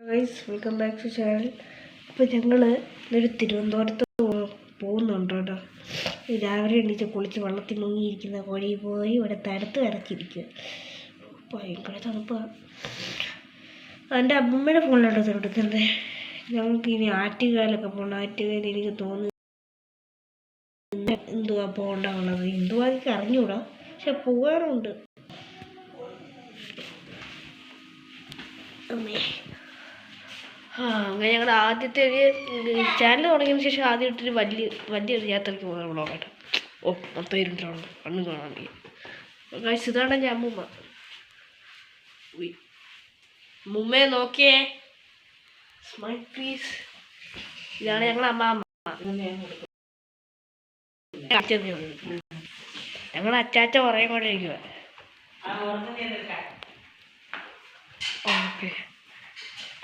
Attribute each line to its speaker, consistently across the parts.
Speaker 1: Guys welcome back to channel. അപ്പോൾ ഞങ്ങൾ ഒരു തിരുവനന്തപുരത്ത് പോകുന്നുണ്ട് കേട്ടോ രാവിലെ എണീച്ച് കുളിച്ച് വെള്ളത്തിൽ മുങ്ങിയിരിക്കുന്ന കോഴി പോയി ഇവിടെ തരത്ത് കിടക്കിയിരിക്കുക ഭയങ്കര തണുപ്പാണ് എന്റെ അമ്മയുടെ ഫോണിലോട്ട് തിരുവനന്തപുരത്തെ ഞങ്ങൾക്ക് ഇനി ആറ്റുകാലൊക്കെ പോകണം ആറ്റുകാൽ എനിക്ക് തോന്നുന്നു എന്തുവാ പോകേണ്ടത് എന്തുവാ എനിക്ക് അറിഞ്ഞൂടാ. പക്ഷെ പോകാറുണ്ട്. അമ്മേ. അങ്ങനെ ഞങ്ങളുടെ ആദ്യത്തെ ഒരു ചാനൽ തുടങ്ങിയതിന് ശേഷം ആദ്യമായിട്ടൊരു വലിയ വലിയൊരു യാത്രയ്ക്ക് പോകുന്ന വ്ളോഗാട്ടോ ഓ മൊത്തം ഇരുട്ടാണ് കണ്ണു കാണാൻ വയ്യ. ഇതാണ് എന്റെ അമ്മൂമ്മ. ഉയ്. മുമ്മയെ നോക്കിയേ. സ്മൈൽ പ്ലീസ് ഇതാണ് ഞങ്ങളുടെ അമ്മാമ്മ. ഞങ്ങളുടെ അച്ചാച്ച പറയാൻ കൊണ്ടിരിക്കുക ഓക്കെ.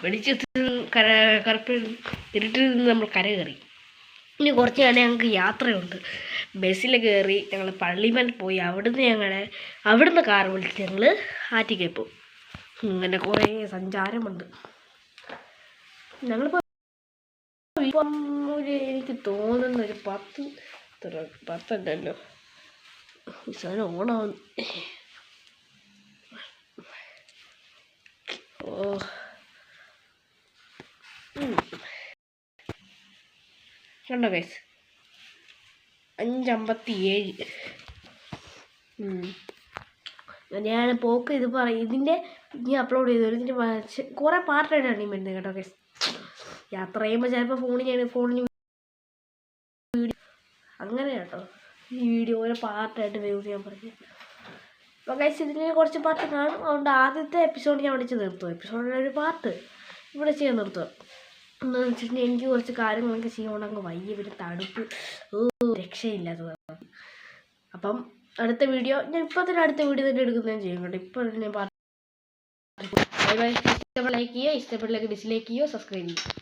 Speaker 1: വെളിച്ചത്തിൽ കര കറുപ്പിൽ ഇരുട്ടിൽ നിന്ന് നമ്മൾ കര കയറി. ഇനി കുറച്ച് നേരം ഞങ്ങൾക്ക് യാത്രയുണ്ട്. ബസ്സിൽ കയറി ഞങ്ങൾ പള്ളിമൽ പോയി അവിടുന്ന് ഞങ്ങളെ അവിടുന്ന് കാർ വിളിച്ച് ഞങ്ങൾ ആറ്റിക്കേ പോകും അങ്ങനെ കുറേ സഞ്ചാരമുണ്ട്. ഞങ്ങളിപ്പോൾ ഒരു എനിക്ക് തോന്നുന്ന ഒരു പത്ത് പത്തല്ലോ പത്തല്ലല്ലോ സാധനം ഓണാവുന്നു ഓ ഉം. കണ്ടോ ഗൈസ് അഞ്ചമ്പത്തി ഏഴ് ഞാൻ പോക്ക് ഇത് പറയും ഇതിന്റെ ഇനി അപ്ലോഡ് ചെയ്തു. ഇതിന്റെ കുറേ പാർട്ടായിട്ടാണ് ഈ വരുന്നത് കേട്ടോ ഗൈസ് യാത്ര ചെയ്യുമ്പോൾ ചിലപ്പോൾ ഫോണിൽ ഞാൻ ഫോണിൽ വീഡിയോ അങ്ങനെ കേട്ടോ. ഈ വീഡിയോ ഓരോ പാർട്ടായിട്ട് യൂസ് ചെയ്യാൻ പറഞ്ഞു. അപ്പോൾ ഗൈസ് ഇതിന് കുറച്ച് പാർട്ട് കാണും. അതുകൊണ്ട് ആദ്യത്തെ എപ്പിസോഡ് ഞാൻ വിളിച്ച് നിർത്തും. എപ്പിസോഡിന്റെ ഒരു പാർട്ട് ഇവിടെ ചെയ്യാൻ നിർത്തുക എന്താണെന്ന് വെച്ചിട്ടുണ്ടെങ്കിൽ എനിക്ക് കുറച്ച് കാര്യങ്ങളൊക്കെ ചെയ്യണം അങ്ങ് വയ്യ. പിന്നെ തണുപ്പ്. ഓ രക്ഷയില്ലാത്ത അപ്പം അടുത്ത വീഡിയോ. ഞാൻ ഇപ്പോൾ തന്നെ അടുത്ത വീഡിയോ തന്നെ എടുക്കുന്നതും ചെയ്യും കേട്ടോ. ഇപ്പോൾ ഞാൻ പറഞ്ഞു ബൈ ബൈ ഇഷ്ടപ്പെട്ട ലൈക്ക് ഡിസ്ലൈക്ക് ചെയ്യുക. സബ്സ്ക്രൈബ് ചെയ്യുക.